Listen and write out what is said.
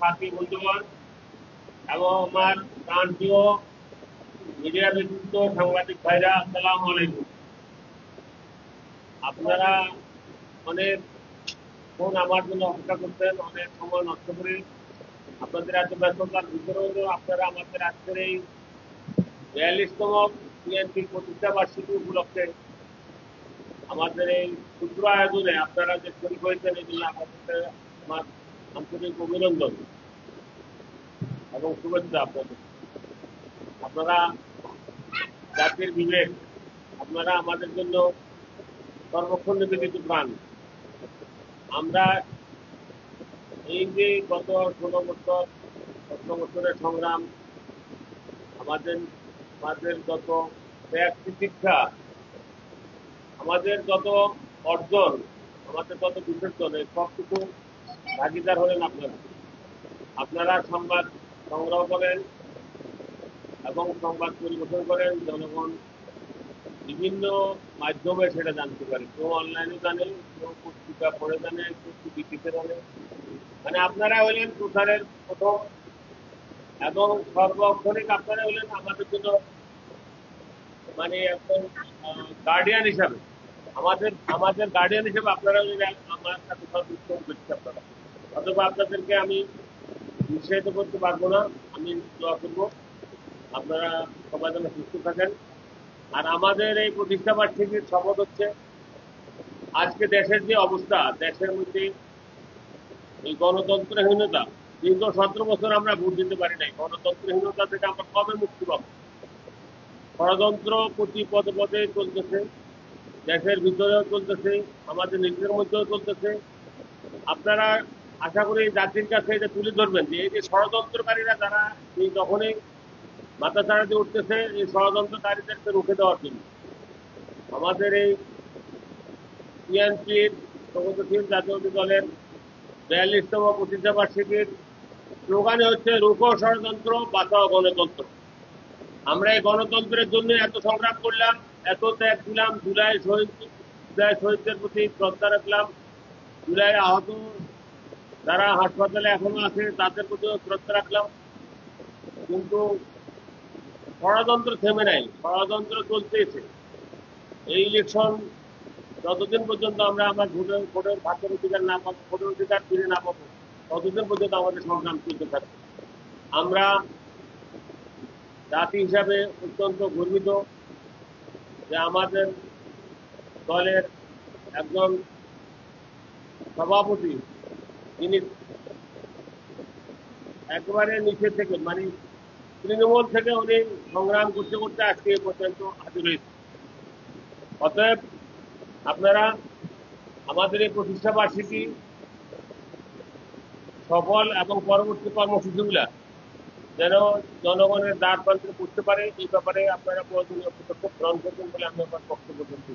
সাথী বন্ধুগণ এবং আমার প্রান্তীয় মিডিয়া ব্যক্তিত্ব সাংবাদিক ভাইরা, আসসালাম আলাইকুম। আপনারা অনেক ফোন আমার জন্য অপেক্ষা করতেন অনেক সময় নষ্ট করে। আপনাদের এত ব্যস্ততার ভিতরেও আপনারা আমাদের আজকের এই বিয়াল্লিশতম বিএনপির প্রতিষ্ঠা বার্ষিকী উপলক্ষে আমাদের এই ক্ষুদ্র আয়োজনে আপনারা যে শরীর হয়েছেন এই জন্য আপনাদের আমার আন্তরিক অভিনন্দন এবং শুভেচ্ছা আপনাদের। আপনারা জাতির বিবেক, আপনারা আমাদের জন্য সর্বক্ষণ নিবেদিত প্রাণ। আমরা এই যে গত ষোলো বছর বছরের সংগ্রাম, আমাদের আমাদের যত ত্যাগ চিকিৎসা আমাদের যত অর্জন, আমাদের যত বিসর্জন, এই সবটুকু ভাগিদার হলেন আপনারা। আপনারা সংবাদ সংগ্রহ করেন এবং সংবাদ পরিবেশন করেন, জনগণ বিভিন্ন মাধ্যমে সেটা জানতে পারে। কেউ অনলাইনে জানে, কেউ পত্রিকা পড়ে জানে, কেউ টিভিতে জানে। মানে আপনারা হলেন প্রচারের প্রথম এবং সর্বক্ষণিক আপনারা হলেন আমাদের জন্য মানে একজন গার্ডিয়ান হিসাবে। আমাদের আমাদের গার্ডিয়ান হিসেবে আপনারা আমার সাথে সর্বোত্তম ব্যক্তি আপনারা। অথবা আপনাদেরকে আমি নিষেধ করতে পারব না, আমি দোয়া করব। আপনারা সবাই যেন সুস্থ থাকেন। আর আমাদের এই প্রতিষ্ঠা বার্ষিকীর শপথ হচ্ছে, আজকে দেশের যে অবস্থা, দেশের মধ্যে এই গণতন্ত্রহীনতা, দীর্ঘ সতেরো বছর আমরা ভোট দিতে পারি নাই। গণতন্ত্রহীনতা থেকে আমরা কবে মুক্তি পাবো? ষড়যন্ত্র প্রতি পদে পদে চলতেছে, দেশের ভিতরেও চলতেছে, আমাদের নিজেদের মধ্যেও চলতেছে। আপনারা আশা করি জাতির কাছে এটা তুলে ধরবেন যে এই যে ষড়যন্ত্রকারীরা যারা এই যখনই মাথা দিয়ে উঠতেছে, এই ষড়যন্ত্রকারীদেরকে রুখে দেওয়ার জন্য। আমাদের এই টিএনপির প্রগতিশীল জাতীয় দলের বিয়াল্লিশতম প্রতিষ্ঠা বার্ষিকীর স্লোগানে হচ্ছে, রুখো ষড়যন্ত্র, বাঁচাও গণতন্ত্র। আমরা এই গণতন্ত্রের জন্য এত সংগ্রাম করলাম, এত ত্যাগ দিলাম, জুলাই শহীদ, জুলাই শহীদদের প্রতি শ্রদ্ধা রাখলাম, জুলাই আহত যারা হাসপাতালে এখনও আছে, তাদের প্রতিও শ্রদ্ধা রাখলাম। কিন্তু ষড়যন্ত্র থেমে নাই, ষড়যন্ত্র চলতেছে। এই ইলেকশন যতদিন পর্যন্ত আমরা আমার ভোটের ভোটের ভাগ্যের অধিকার না পাবো, ভোটের অধিকার ফিরে না পাবো, ততদিন পর্যন্ত আমাদের সংগ্রাম চলতে থাকবে। আমরা জাতি হিসাবে অত্যন্ত গর্বিত যে আমাদের দলের একজন সভাপতি একেবারে নিচে থেকে মানে তৃণমূল থেকে উনি সংগ্রাম করতে করতে আজকে পর্যন্ত হাজির হয়েছে অতএব আপনারা আমাদের এই প্রতিষ্ঠা বার্ষিকী সফল এবং পরবর্তী কর্মসূচিগুলা যেন জনগণের দ্বার প্রান্তে করতে পারে, এই ব্যাপারে আপনারা প্রয়োজনীয় পদক্ষেপ গ্রহণ করবেন বলে আমি আমার বক্তব্য দিচ্ছি।